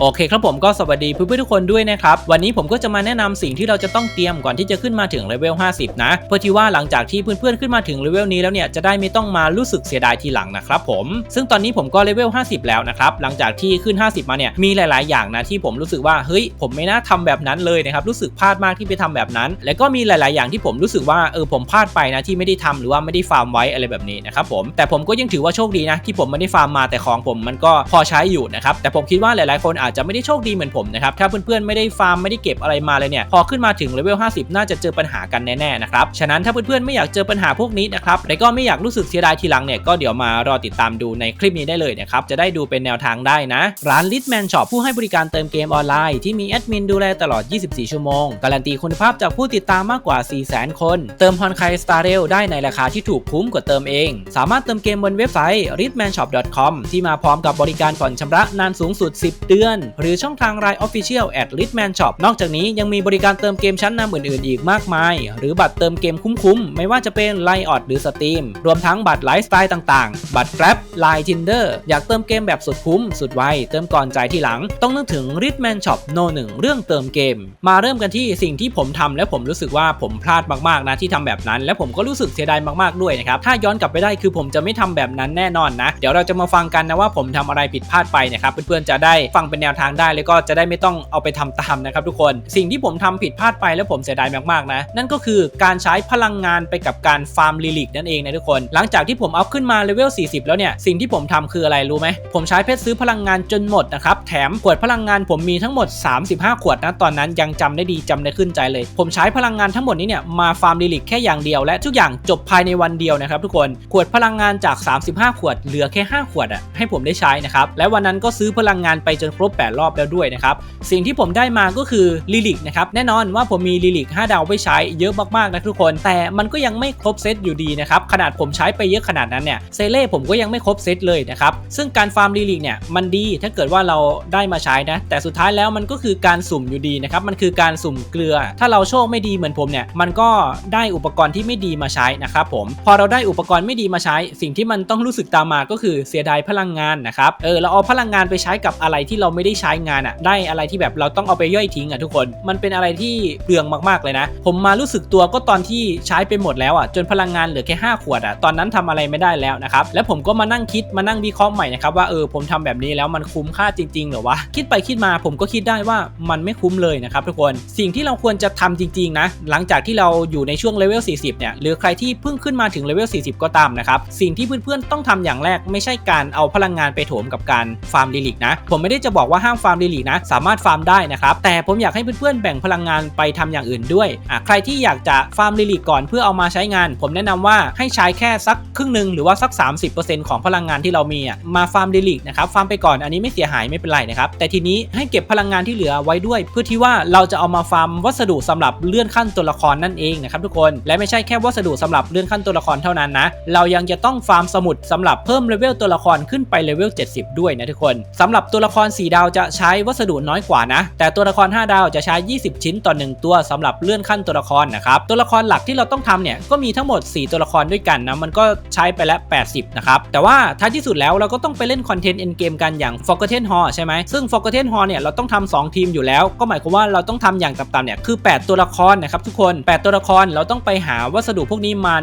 โอเคครับผมก็สวัสดีเพื่อนๆทุกคนด้วยนะครับ วันนี้ผมก็จะมาแนะนำสิ่งที่เราจะต้องเตรียมก่อนที่จะขึ้นมาถึงเลเวล 50 นะ เพื่อที่ว่าหลังจากที่เพื่อนๆขึ้นมาถึงเลเวลนี้แล้วเนี่ยจะได้ไม่ต้องมารู้สึกเสียดายทีหลังนะครับผมซึ่งตอนนี้ผมก็เลเวล 50 แล้วนะครับหลังจากที่ขึ้น 50 มาเนี่ยมีหลาย ๆ อย่างนะที่ผมรู้สึกว่าเฮ้ยผมไม่น่าทำแบบนั้นเลยนะครับรู้สึกพลาดมากที่ไปทำแบบนั้น และก็มีหลาย ๆ อย่างที่ผมรู้สึกว่าเออผมพลาดไปนะที่ไม่ได้ทำหรือว่าไม่ได้ฟาร์มไว้อะไรแบบนี้นะครับผมแต่ผมก็ยังถือว่าโชคดีนะที่ผมไม่ได้ฟาร์มมาแต่ของผมมันก็พอใช้อยู่นะครับแต่ผมคิดว่าหลายๆคนอาจจะไม่ได้โชคดีเหมือนผมนะครับ ถ้าเพื่อนๆไม่ได้ฟาร์มไม่ได้เก็บอะไรมาเลยเนี่ย พอขึ้นมาถึงเลเวล 50 น่าจะเจอปัญหากันแน่ๆนะครับ ฉะนั้นถ้าเพื่อนๆไม่อยากเจอปัญหาพวกนี้นะครับและก็ไม่อยากรู้สึกเสียดายทีหลังเนี่ย ก็เดี๋ยวมารอติดตามดูในคลิปนี้ได้เลยนะครับ จะได้ดูเป็นแนวทางได้นะ ร้าน Litman Shop ผู้ให้บริการเติมเกมออนไลน์ที่มีแอดมินดูแลตลอด 24 ชั่วโมง การันตีคุณภาพจากผู้ติดตามมากกว่า 400,000 คน เติมฮอนไคสตาร์เรลได้ในราคาที่ถูกคุ้มกว่าเติมเอง สามารถเติมเกมบนเว็บไซต์ ritmanshop.com ที่มาพร้อมกับบริการผ่อนชำระนานสูงสุด 10 เดือนหรือช่องทาง Line Official at Litman Shop นอกจากนี้ยังมีบริการเติมเกมชั้นนำอื่นๆ อีกมากมาย หรือบัตรเติมเกมคุ้มๆ ไม่ว่าจะเป็น l i ออดหรือ Steam รวมทั้งบัตรไลฟ์สไตล์ต่างๆ บัตร Grab Line Tinder อยากเติมเกมแบบสุดคุ้ม สุดไว เติมก่อนจ่ายทีหลัง ต้องนึกถึง Ritman Shop No 1เรื่องเติมเกม มาเริ่มกันที่สิ่งที่ผมทำและผมรู้สึกว่าผมพลาดมากๆนะที่ทำแบบนั้น และผมก็รู้สึกเสียดายมากๆด้วยนะครับถ้าย้อนกลับไปได้คือผมจะไม่ทำแบบนั้นแน่นอนนะ เดี๋ยวเราจะมาฟังกันนะว่าผมทำอะไรผิดพลาดไปนะครับเพื่อนๆจะได้ฟังเป็นแนวทางได้ แล้วก็จะได้ไม่ต้องเอาไปทำตามนะครับทุกคน สิ่งที่ผมทำผิดพลาดไปแล้วผมเสียดายมากๆนะ นั่นก็คือการใช้พลังงานไปกับการฟาร์มลิลิกนั่นเองนะทุกคน หลังจากที่ผมเอาขึ้นมาเลเวล 40 แล้วเนี่ย สิ่งที่ผมทำคืออะไรรู้ไหม ผมใช้เพชรซื้อพลังงานจนหมดนะครับ แถมขวดพลังงานผมมีทั้งหมด 35 ขวดนะ ตอนนั้นยังจำได้ดีจำได้ขึ้นใจเลย ผมใช้พลังงานทั้งหมดนี้เนี่ยมาฟาร์มลิลิกแค่อย่างเดียว และทุกอย่างจบภายในวันเดียวนะครับทุกคน ขวดพลังงานจาก 35 ขวดเหลือแค่ 5 ขวดอะให้ผมได้ใช้นะครับ และวันนั้นก็ซื้อพลังงานไปจนครบ8 รอบแล้วด้วยนะครับ สิ่งที่ผมได้มาก็คือลิลิกนะครับ แน่นอนว่าผมมีลิลิก5ดาวไว้ใช้เยอะมากๆนะทุกคน แต่มันก็ยังไม่ครบเซตอยู่ดีนะครับ ขนาดผมใช้ไปเยอะขนาดนั้นเนี่ยเซเล่ผมก็ยังไม่ครบเซตเลยนะครับ ซึ่งการฟาร์มลิลิกเนี่ยมันดีถ้าเกิดว่าเราได้มาใช้นะ แต่สุดท้ายแล้วมันก็คือการสุ่มอยู่ดีนะครับ มันคือการสุ่มเกลือ ถ้าเราโชคไม่ดีเหมือนผมเนี่ย มันก็ได้อุปกรณ์ที่ไม่ดีมาใช้นะครับผม พอเราได้อุปกรณ์ไม่ดีมาใช้ สิ่งที่มันต้องรู้สึกตามมาก็คือเสียดายพลังงานนะครับ เออ เราเอาพลังงานไปใช้กับอะไรที่เราไม่ได้ใช้งานอะได้อะไรที่แบบเราต้องเอาไปย่อยทิ้งอะทุกคน มันเป็นอะไรที่เปลืองมากๆเลยนะ ผมมารู้สึกตัวก็ตอนที่ใช้ไปหมดแล้วอะจนพลังงานเหลือแค่5ขวดอะตอนนั้นทำอะไรไม่ได้แล้วนะครับแล้วผมก็มานั่งคิดมานั่งวิเคราะห์ใหม่นะครับว่าเออผมทำแบบนี้แล้วมันคุ้มค่าจริงๆหรือวะคิดไปคิดมาผมก็คิดได้ว่ามันไม่คุ้มเลยนะครับทุกคนสิ่งที่เราควรจะทำจริงๆนะหลังจากที่เราอยู่ในช่วงเลเวล40เนี่ยหรือใครที่เพิ่งขึ้นมาถึงเลเวล40 ก็ตามนะครับสิ่งที่เพื่อนๆต้องทำอย่างแรกไม่ใช่การเอาพลังงานไปโถมกับการฟาร์มลิลิกนะผมไม่ได้จะบอกว่าห้ามฟาร์มลิลินะ สามารถฟาร์มได้นะครับ แต่ผมอยากให้เพื่อนๆแบ่งพลังงานไปทำอย่างอื่นด้วยอะใครที่อยากจะฟาร์มลิลิก่อนเพื่อเอามาใช้งาน ผมแนะนำว่าให้ใช้แค่สักครึ่งหนึ่งหรือว่าสัก 30%ของพลังงานที่เรามีอะมาฟาร์มลิลินะครับฟาร์มไปก่อนอันนี้ไม่เสียหายไม่เป็นไรนะครับแต่ทีนี้ให้เก็บพลังงานที่เหลือไว้ด้วย เพื่อที่ว่าเราจะเอามาฟาร์มวัสดุสำหรับเลื่อนขั้นตัวละครนั่นเองนะครับทุกคนและไม่ใช่แค่วัสดุสำหรับเลื่อนขั้นตัวละครเท่านั้นนะเรายังจะต้องฟาร์มสมุดสำหรับเพิ่มเลเวลตัวละครขึ้นไปเลเวล70 ด้วยนะทุกคนสำหรับตัวละคร4ดาวจะใช้วัสดุน้อยกว่านะ แต่ตัวละคร 5 ดาวจะใช้ 20 ชิ้นต่อ 1 ตัวสำหรับเลื่อนขั้นตัวละครนะครับ ตัวละครหลักที่เราต้องทำเนี่ยก็มีทั้งหมด 4 ตัวละครด้วยกันนะมันก็ใช้ไปแล้ว 80 นะครับ แต่ว่าท้ายที่สุดแล้วเราก็ต้องไปเล่นคอนเทนต์เอ็นเกมกันอย่าง Forgotten Hall ใช่ไหมซึ่ง Forgotten Hall เนี่ยเราต้องทำ2ทีมอยู่แล้ว ก็หมายความว่าเราต้องทำอย่างต่ำๆเนี่ยคือ 8 ตัวละครนะครับทุกคน 8 ตัวละครเราต้องไปหาวัสดุพวกนี้มา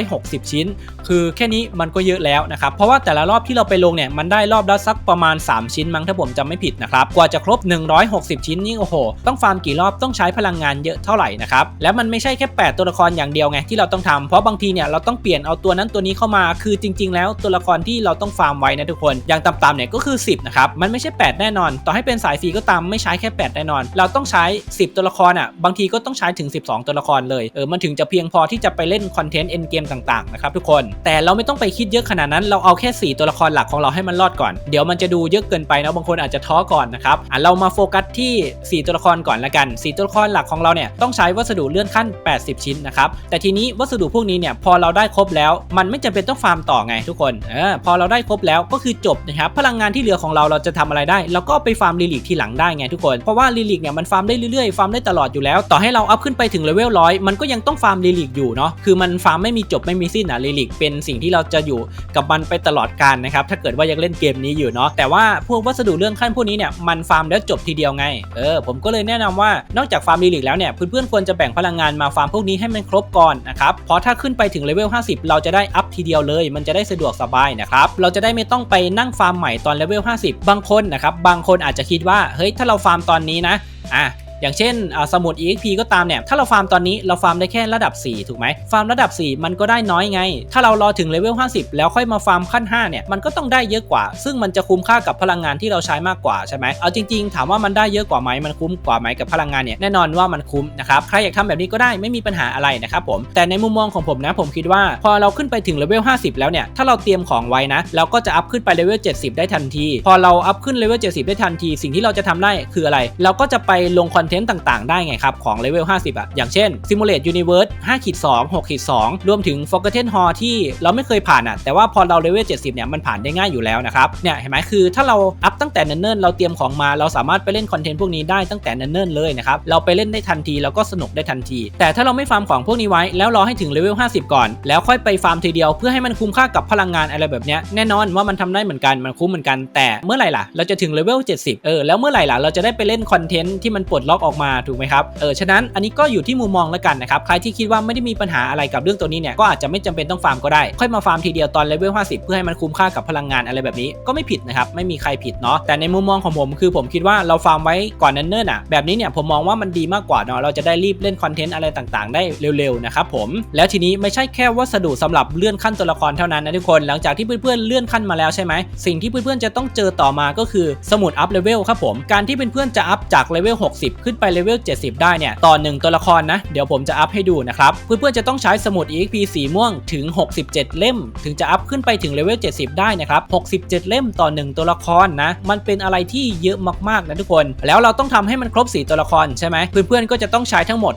160 ชิ้น คือแค่นี้มันก็เยอะแล้วนะครับเพราะว่าแต่ละรอบที่เราไปลงเนี่ยมันได้รอบละสักประมาณ 3 ชิ้นมั้งถ้าผมจำไม่ผิดนะครับกว่าจะครบ 160 ชิ้นนี่โอ้โห ต้องฟาร์มกี่รอบต้องใช้พลังงานเยอะเท่าไหร่นะครับแล้วมันไม่ใช่แค่ 8 ตัวละครอย่างเดียวไงที่เราต้องทำเพราะบางทีเนี่ยเราต้องเปลี่ยนเอาตัวนั้นตัวนี้เข้ามาคือจริง ๆ แล้วตัวละครที่เราต้องฟาร์มไว้นะทุกคนอย่างต่ำๆเนี่ยก็คือ 10นะครับมันไม่ใช่ 8 แน่นอน ต่อให้เป็นสายฟรีก็ตามไม่ใช้แค่ 8 แน่นอน เราต้องใช้ 10 ตัวละครอะบางทีก็ต้องใช้ถึง 12 ตัวละครเลยเออมันถึงจะเพียงพอที่จะไปเล่นคอนเทนต์เอ็นเกมต่างๆนะครับทุกคนแต่เราไม่ต้องไปคิดเยอะขนาดนั้น เราเอาแค่ 4 ตัวละครหลักของเราให้มันรอดก่อนเดี๋ยวมันจะดูเยอะเกินไปนะบางคนอาจจะทอก่อนนะครับอะเรามาโฟกัสที่ 4 ตัวละครก่อนละกัน 4 ตัวละครหลักของเราเนี่ยต้องใช้วัสดุเลื่อนขั้น 80 ชิ้นนะครับ แต่ทีนี้วัสดุพวกนี้เนี่ยพอเราได้ครบแล้ว มันไม่จำเป็นต้องฟาร์มต่อไงทุกคนเออพอเราได้ครบแล้วก็คือจบนะครับพลังงานที่เหลือของเราเราจะทำอะไรได้เราก็ไปฟาร์มลิลิกทีหลังได้ไงทุกคนเพราะว่าลิลิกเนี่ยมันฟาร์มได้เรื่อยๆฟาร์มได้ตลอดอยู่แล้ว ต่อให้เราอัพขึ้นไปถึงเลเวลร้อยมันก็ยังต้องฟาร์มลิลิกอยู่เนาะคือมันฟาร์มไม่มีจบไม่มีสิ้นอะลิลิกเป็นสิ่งที่เราจะอยู่กับมันไปตลอดกาลนะครับถ้าเกิดว่ายังเล่นเกมนี้อยู่เนาะแต่ว่าพวกวัสดุเรื่องขั้นพวกนี้เนี่ยมันฟาร์มแล้วจบทีเดียวไง เออผมก็เลยแนะนำว่านอกจากฟาร์มลีลิกแล้วเนี่ยเพื่อนๆควรจะแบ่งพลังงานมาฟาร์มพวกนี้ให้มันครบก่อนนะครับเพราะถ้าขึ้นไปถึงเลเวล 50 เราจะได้อัพทีเดียวเลย มันจะได้สะดวกสบายนะครับเราจะได้ไม่ต้องไปนั่งฟาร์มใหม่ตอนเลเวล 50 บางคนนะครับบางคนอาจจะคิดว่าเฮ้ยถ้าเราฟาร์มตอนนี้นะอะ อย่างเช่นสมุด EXP ก็ตามเนี่ย ถ้าเราฟาร์มตอนนี้เราฟาร์มได้แค่ระดับ 4 ถูกไหม ฟาร์มระดับ 4 มันก็ได้น้อยไง ถ้าเรารอถึงเลเวล 50 แล้วค่อยมาฟาร์มขั้น 5 เนี่ย มันก็ต้องได้เยอะกว่า ซึ่งมันจะคุ้มค่ากับพลังงานที่เราใช้มากกว่าใช่ไหมเอาจริงๆ ถามว่ามันได้เยอะกว่าไหมมันคุ้มกว่าไหมกับพลังงานเนี่ย แน่นอนว่ามันคุ้มนะครับ ใครอยากทำแบบนี้ก็ได้ไม่มีปัญหาอะไรนะครับผม แต่ในมุมมองของผมนะผมคิดว่า พอเราขึ้นไปถึงเลเวล 50 แล้วเนี่ย ถ้าเราเตรียมของไว้นะ เราก็จะอัพขึ้นไปเลเวล 70 ได้ทันที พอเราอัพขึ้นเลเวล 70 ได้ทันที สิ่งที่เราจะทำได้คืออะไร เราก็จะไปลงคอนเทนต์ต่างๆ ได้ไงครับ ของเลเวล 50อะอย่างเช่น Simulate Universe 5ขีด2 6ขีด2รวมถึง Forgotten Hall ที่เราไม่เคยผ่านอะแต่ว่าพอเราเลเวล 70 เนี่ย มันผ่านได้ง่ายอยู่แล้วนะครับ เนี่ยเห็นไหมคือถ้าเราอัพตั้งแต่เนิ่นๆ เราเตรียมของมา เราสามารถไปเล่นคอนเทนต์พวกนี้ได้ตั้งแต่เนิ่นๆ เลยนะครับ เราไปเล่นได้ทันทีแล้วก็สนุกได้ทันที แต่ถ้าเราไม่ฟาร์มของพวกนี้ไว้ แล้วรอให้ถึงเลเวล 50 ก่อน แล้วค่อยไปฟาร์มทีเดียวเพื่อให้มันคุ้มค่ากับพลังงานอะไรแบบเนี้ยแน่นอนว่ามันทำได้เหมือนกันมันคุ้มเหมือนกันแต่เมื่อไหร่ล่ะเราจะถึงเลเวล 70 เออแล้วเมื่อไหร่ล่ะเราจะได้ไปเล่นคอนเทนต์ที่มันปลดล็อกออกมาถูกไหมครับเออฉะนั้นอันนี้ก็อยู่ที่มุมมองแล้วกันนะครับใครที่คิดว่าไม่ได้มีปัญหาอะไรกับเรื่องตัวนี้เนี่ยก็อาจจะไม่จำเป็นต้องฟาร์มก็ได้ค่อยมาฟาร์มทีเดียวตอนเลเวล50 เพื่อให้มันคุ้มค่ากับพลังงานอะไรแบบนี้ก็ไม่ผิดนะครับไม่มีใครผิดเนาะแต่ในมุมมองของผมคือผมคิดว่าเราฟาร์มไว้ก่อนนั้นเนิ่นๆอะแบบนี้เนี่ยผมมองว่ามันดีมากกว่าเนาะเราจะได้รีบเล่นคอนเทนต์อะไรต่างๆ ได้เร็วๆนะครับผมแล้วทีนี้ไม่ใช่แค่วัสดุสำหรับเลื่อนขั้นตัวละครเท่านั้นนะทุกคน หลังจากที่เพื่อนๆเลื่อนขั้นมาแล้วใช่ไหมสิ่งที่เพื่อนๆจะต้องเจอต่อมาก็คือสมุดอัพเลเวลครับผมการที่เพื่อนๆจะอัพจากเลเวล60 ขึ้นึ้นไปเลเวล 70 ได้เนี่ยต่อหนึ่งตัวละครนะ เดี๋ยวผมจะอัพให้ดูนะครับเพื่อนๆจะต้องใช้สมุด EXP สีม่วงถึง 67 เล่ม ถึงจะอัพขึ้นไปถึงเลเวล 70 ได้นะครับ 67 เล่มต่อ 1 ตัวละครนะ มันเป็นอะไรที่เยอะมากๆนะทุกคน แล้วเราต้องทำให้มันครบ 4 ตัวละครใช่ไหมเพื่อนๆก็จะต้องใช้ทั้งหมด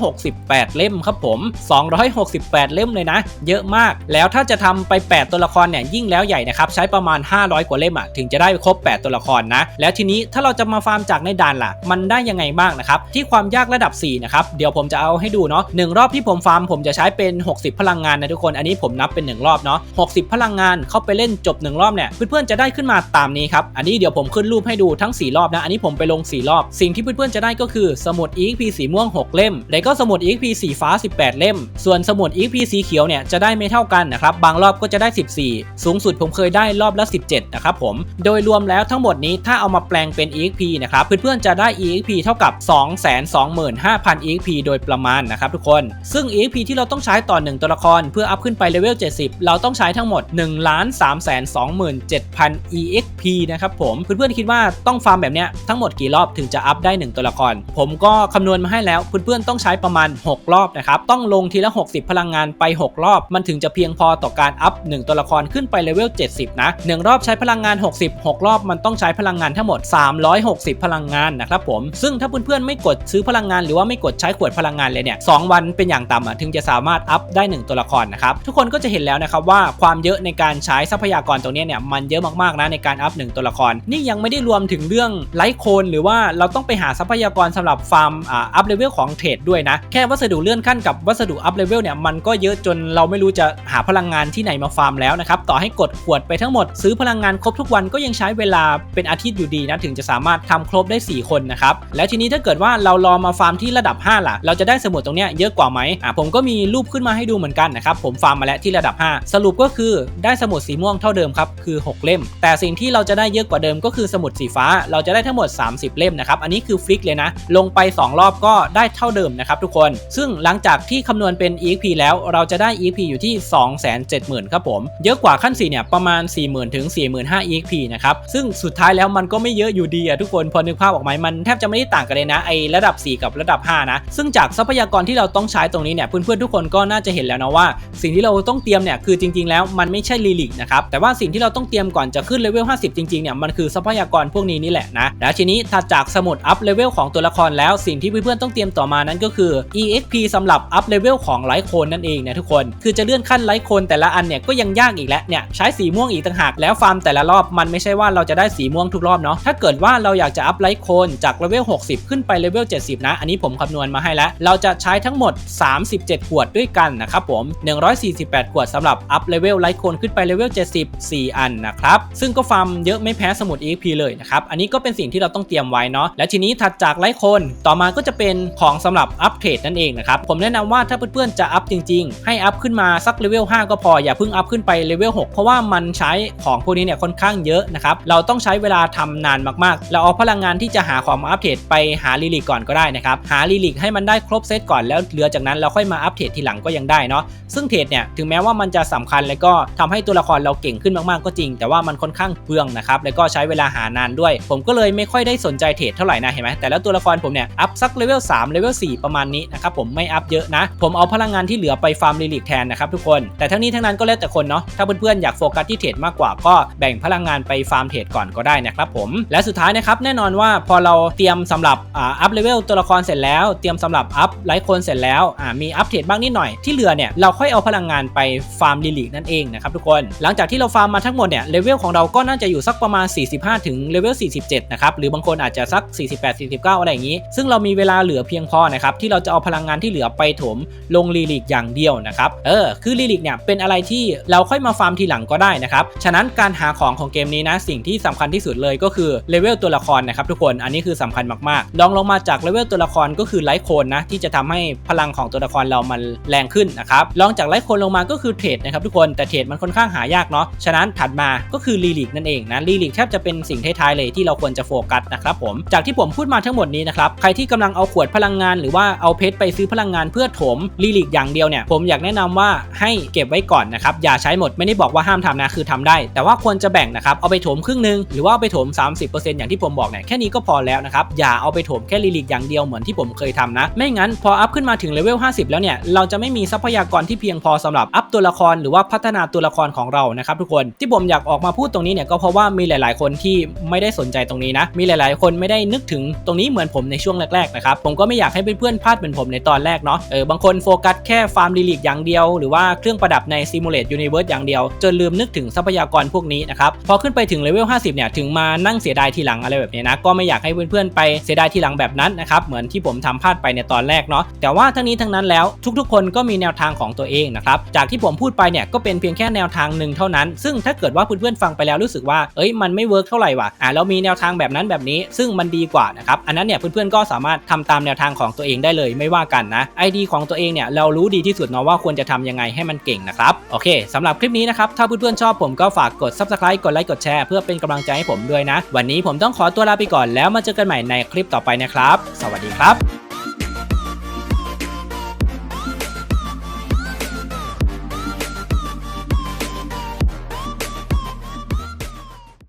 268 เล่มครับผม 268 เล่มเลยนะ เยอะมาก แล้วถ้าจะทำไป 8 ตัวละครเนี่ยยิ่งแล้วใหญ่นะครับใช้ประมาณ 500 กว่าเล่มอะถึงจะได้ครบ 8 ตัวละครนะแล้วทีนี้ถ้าเราจะมาฟาร์มจากในด่านล่ะ มันได้ยังไงบ้างนะครับที่ความยากระดับ4นะครับเดี๋ยวผมจะเอาให้ดูเนาะหนึ่งรอบที่ผมฟาร์มผมจะใช้เป็น 60 พลังงานนะทุกคนอันนี้ผมนับเป็น 1 รอบเนาะ60 พลังงานเข้าไปเล่นจบ 1 รอบเนี่ยเพื่อนๆจะได้ขึ้นมาตามนี้ครับอันนี้เดี๋ยวผมขึ้นรูปให้ดูทั้ง 4 รอบนะอันนี้ผมไปลง 4 รอบ สิ่งที่เพื่อนๆจะได้ก็คือสมุด EXP สีม่วง 6 เล่ม แล้วก็สมุด EXP สีฟ้า 18 เล่ม ส่วนสมุด EXP สีเขียวเนี่ยจะได้ไม่เท่ากันนะครับบางรอบก็จะได้ 14 สูงสุดผมเคยได้รอบละ 17นะครับผมโดยรวมแล้วทั้งหมดนี้ถ้าเอามาแปลงเป็น EXP นะครับเพื่อนๆจะได้ EXP เท่ากับ 225,000 EXP โดยประมาณนะครับทุกคน ซึ่ง EXP ที่เราต้องใช้ต่อ 1 ตัวละคร เพื่ออัพขึ้นไปเลเวล 70 เราต้องใช้ทั้งหมด 1 3 2 7,000 EXP นะครับผม เพื่อนๆคิดว่าต้องฟาร์มแบบเนี้ยทั้งหมดกี่รอบถึงจะอัพได้ 1 ตัวละคร ผมก็คำนวณมาให้แล้วเพื่อนๆต้องใช้ประมาณ 6 รอบนะครับต้องลงทีละ 60 พลังงานไป 6 รอบ มันถึงจะเพียงพอต่อการอัพ 1 ตัวละครขึ้นไปเลเวล 70 นะ 1 รอบใช้พลังงาน 60 6 รอบมันต้องใช้พลังงานทั้งหมด 360 พลังงานนะครับผมซึ่งถ้าเพื่อนๆไม่กดซื้อพลังงาน หรือว่าไม่กดใช้ขวดพลังงานเลยเนี่ยสวันเป็นอย่างต่ำอะถึงจะสามารถอัพได้ 1 ตัวละครนะครับทุกคนก็จะเห็นแล้วนะครับว่าความเยอะในการใช้ทรัพยากรตรงนี้เนี่ยมันเยอะมากๆนะในการอัพ 1 ตัวละคร นี่ยังไม่ได้รวมถึงเรื่องไลท์โคนหรือว่าเราต้องไปหาทรัพยากรสำหรับฟาร์มอ่าอัพเลเวลของเทรดด้วยนะแค่วัสดุเลื่อนขั้นกับวัสดุอัพเลเวลเนี่ยมันก็เยอะจนเราไม่รู้จะหาพลังงานที่ไหนมาฟาร์มแล้วนะครับต่อให้กดขวดไปทั้งหมดซื้อพลังงานครบทุกวันก็ยังใช้เวลาเป็นอาทิตย์อยู่ดีนะถึงจะสามารถทำครบได้ 4 คนนะครับแล้วทีนี้ถ้าเกิดว่าเรารอมาฟาร์มที่ระดับ 5 ล่ะ เราจะได้สมุดตรงเนี้ยเยอะกว่าไหมอะผมก็มีรูปขึ้นมาให้ดูเหมือนกันนะครับผมฟาร์มมาแล้วที่ระดับ 5 สรุปก็คือได้สมุดสีม่วงเท่าเดิมครับคือ 6 เล่ม แต่สิ่งที่เราจะได้เยอะกว่าเดิมก็คือสมุดสีฟ้า เราจะได้ทั้งหมด 30 เล่มนะครับอันนี้คือฟิกเลยนะลงไป 2 รอบก็ได้เท่าเดิมนะครับทุกคน ซึ่งหลังจากที่คำนวณเป็น EXP แล้วเราจะได้ EXP อยู่ที่ 270,000ครับผมเยอะกว่าขั้น4เนี่ยประมาณ 40,000ถึง45,000 EXP นะครับซึ่งสุดท้ายแล้วมันก็ไม่เยอะอยู่ดีอะทุกคนพอนึกภาพออกไหมมันแทบจะไม่ได้ต่างกันเลยนะไอระดับ 4 กับระดับ 5 นะ ซึ่งจากทรัพยากรที่เราต้องใช้ตรงนี้เนี่ยเพื่อนๆทุกคนก็น่าจะเห็นแล้วนะว่า สิ่งที่เราต้องเตรียมเนี่ยคือจริง ๆ แล้วมันไม่ใช่ลีลิกนะครับแต่ว่าสิ่งที่เราต้องเตรียมก่อนจะขึ้นเลเวล 50 จริงๆเนี่ยมันคือทรัพยากรพวกนี้นี่แหละนะแล้วทีนี้ถัดจากสมุดอัพเลเวลของตัวละครแล้วสิ่งที่เพื่อนๆต้องเตรียมต่อมานั้นก็คือ EXP สำหรับอัพเลเวลของไลท์โคนนั่นเองนะทุกคน คือจะเลื่อนขั้นไลท์โคนแต่ละอันเนี่ยก็ยังยากอีกแล้วเนี่ยใช้สีม่วงอีกต่างหากแล้วฟาร์มแต่ละรอบมันไม่ใช่ว่าเราจะได้สีม่วงทุกรอบเนาะถ้าเกิดว่าเราอยากจะอัพไลท์โคนจากเลเวล60 ขึ้นไปเลเวล 70 นะ อันนี้ผมคำนวณมาให้แล้ว เราจะใช้ทั้งหมด 37 ขวดด้วยกันนะครับผม 148 ขวดสำหรับอัพเลเวลไลท์โคนขึ้นไปเลเวล 70 4 อันนะครับ ซึ่งก็ฟาร์มเยอะไม่แพ้สมุด EXP เลยนะครับ อันนี้ก็เป็นสิ่งที่เราต้องเตรียมไว้เนาะ และทีนี้ถัดจากไลท์โคนต่อมาก็จะเป็นของสำหรับอัพเทรดนั่นเองนะครับ ผมแนะนำว่าถ้าเพื่อนๆจะอัพจริงๆ ให้อัพขึ้นมาสักเลเวล 5 ก็พอ อย่าเพิ่งอัพขึ้นไปเลเวล 6 เพราะว่ามันใช้ของพวกนี้เนี่ยค่อนข้างเยอะนะครับ เราต้องใช้เวลาทำนานมากๆ เราเอาพลังงานที่จะหาของมาอัปเดไปหาลิลิกก่อนก็ได้นะครับ หาลิลิกให้มันได้ครบเซตก่อนแล้วเหลือจากนั้นเราค่อยมาอัปเดตทีหลังก็ยังได้เนาะซึ่งเทรดเนี่ยถึงแม้ว่ามันจะสำคัญแล้วก็ทำให้ตัวละครเราเก่งขึ้นมากๆก็จริง แต่ว่ามันค่อนข้างเปลืองนะครับแล้วก็ใช้เวลาหานานด้วย ผมก็เลยไม่ค่อยได้สนใจเทรดเท่าไหร่นะเห็นไหมแต่แล้วตัวละครผมเนี่ยอัพสักเลเวล3เลเวล4ประมาณนี้นะครับผมไม่อัพเยอะนะ ผมเอาพลังงานที่เหลือไปฟาร์มลิลิกแทนนะครับทุกคนแต่ทั้งนี้ทั้งนั้นก็แล้วแต่คนเนาะถ้าเพื่อนๆอยากโฟกัสที่เทรดมากกว่าก็แบ่งพลังงานไปฟาร์มเทรดก่อนก็ได้นะครับผมและสุดท้ายนะครับแน่นอนว่าพอเราเตรียมสำหรับอัพเลเวลตัวละครเสร็จแล้ว เตรียมสำหรับอัพไลท์คนเสร็จแล้วมีอัปเดตบ้างนิดหน่อยที่เหลือเนี่ยเราค่อยเอาพลังงานไปฟาร์มลิลิกนั่นเองนะครับทุกคนหลังจากที่เราฟาร์มมาทั้งหมดเนี่ยเลเวลของเราก็น่าจะอยู่สักประมาณ 45 ถึงเลเวล 47 นะครับหรือบางคนอาจจะสัก 48 49 อะไรอย่างนี้ ซึ่งเรามีเวลาเหลือเพียงพอนะครับที่เราจะเอาพลังงานที่เหลือไปถมลงลิลิกอย่างเดียวนะครับเออคือลิลิกเนี่ยเป็นอะไรที่เราค่อยมาฟาร์มทีหลังก็ได้นะครับฉะนั้นการหาของของเกมนี้นะสิ่งที่สำคัญที่สุดเลยก็คือเลเวลตัวละครนะครับทุกคนอันนี้คือสำคัญมากๆลองลงมาจากเลเวลตัวละครก็คือไลท์โคนนะที่จะทำให้พลังของตัวละครเรามันแรงขึ้นนะครับลองจากไลท์โคนลงมาก็คือเทรดนะครับทุกคนแต่เทรดมันค่อนข้างหายากเนาะฉะนั้นถัดมาก็คือลีลิกนั่นเองนะลีลิกแทบจะเป็นสิ่งท้ายๆเลยที่เราควรจะโฟกัสนะครับผมจากที่ผมพูดมาทั้งหมดนี้นะครับใครที่กำลังเอาขวดพลังงาน หรือว่าเอาเพชรไปซื้อพลังงานเพื่อถมลีลิกอย่างเดียวเนี่ยผมอยากแนะนำว่าให้เก็บไว้ก่อนนะครับอย่าใช้หมดไม่ได้บอกว่าห้ามทำนะคือทำได้ แต่ว่าควรจะแบ่งนะครับเอาไปถมครึ่งหนึงหรือว่าเอาไปถม 30%อย่างที่ผมบอกเนี่ยแค่นี้ก็พอแล้วนะครับอย่าเอาไปถมแค่ลีลิกอย่างเดียวเหมือนที่ผมเคยทำนะ ไม่งั้นพออัพขึ้นมาถึงเลเวล 50 แล้วเนี่ย เราจะไม่มีทรัพยากรที่เพียงพอสำหรับอัพตัวละครหรือว่าพัฒนาตัวละครของเรานะครับทุกคนที่ผมอยากออกมาพูดตรงนี้เนี่ยก็เพราะว่ามีหลาย ๆ คนที่ไม่ได้สนใจตรงนี้นะ มีหลาย ๆ คนไม่ได้นึกถึงตรงนี้เหมือนผมในช่วงแรก ๆ นะครับ ผมก็ไม่อยากให้เพื่อน ๆ พลาดเหมือนผมในตอนแรกเนาะ เออ บางคนโฟกัสแค่ฟาร์มดีลิกอย่างเดียว หรือว่าเครื่องประดับในซิมูเลตยูนิเวิร์สอย่างเดียว จนลืมนึกถึงทรัพยากรพวกนี้นะครับ พอขึ้นไปถึงเลเวล 50 เนี่ย ถึงมานั่งเสียดายทีหลังอะไรแบบนี้นะ ก็ไม่อยากให้เพื่อน ๆ ไปเสียดายทีหลังแบบนั้นนะครับเหมือนที่ผมทำพลาดไปในตอนแรกเนาะแต่ว่าทั้งนี้ทั้งนั้นแล้วทุกๆ คนก็มีแนวทางของตัวเองนะครับจากที่ผมพูดไปเนี่ยก็เป็นเพียงแค่แนวทางหนึ่งเท่านั้น ซึ่งถ้าเกิดว่าเพื่อนๆฟังไปแล้วรู้สึกว่าเอ้ยมันไม่เวิร์กเท่าไหร่ว่ะอ่าเรามีแนวทางแบบนั้นแบบนี้ ซึ่งมันดีกว่านะครับอันนั้นเนี่ยเพื่อนๆก็สามารถทำตามแนวทางของตัวเองได้เลยไม่ว่ากันนะไอดีของตัวเองเนี่ยเรารู้ดีที่สุดเนาะว่าควรจะทำยังไงให้มันเก่งนะครับโอเคสำหรับคลิปนี้นะครับถ้าเพื่อนๆชอบผมก็ฝากกด subscribe กดไลค์กดแชร์เพื่อเป็นกำลังใจให้ผมด้วยนะ วันนี้ผมต้องขอตัวลาไปก่อนแล้วมาเจอกันใหม่ในคลิปต่อไปนะครับ สวัสดีครับ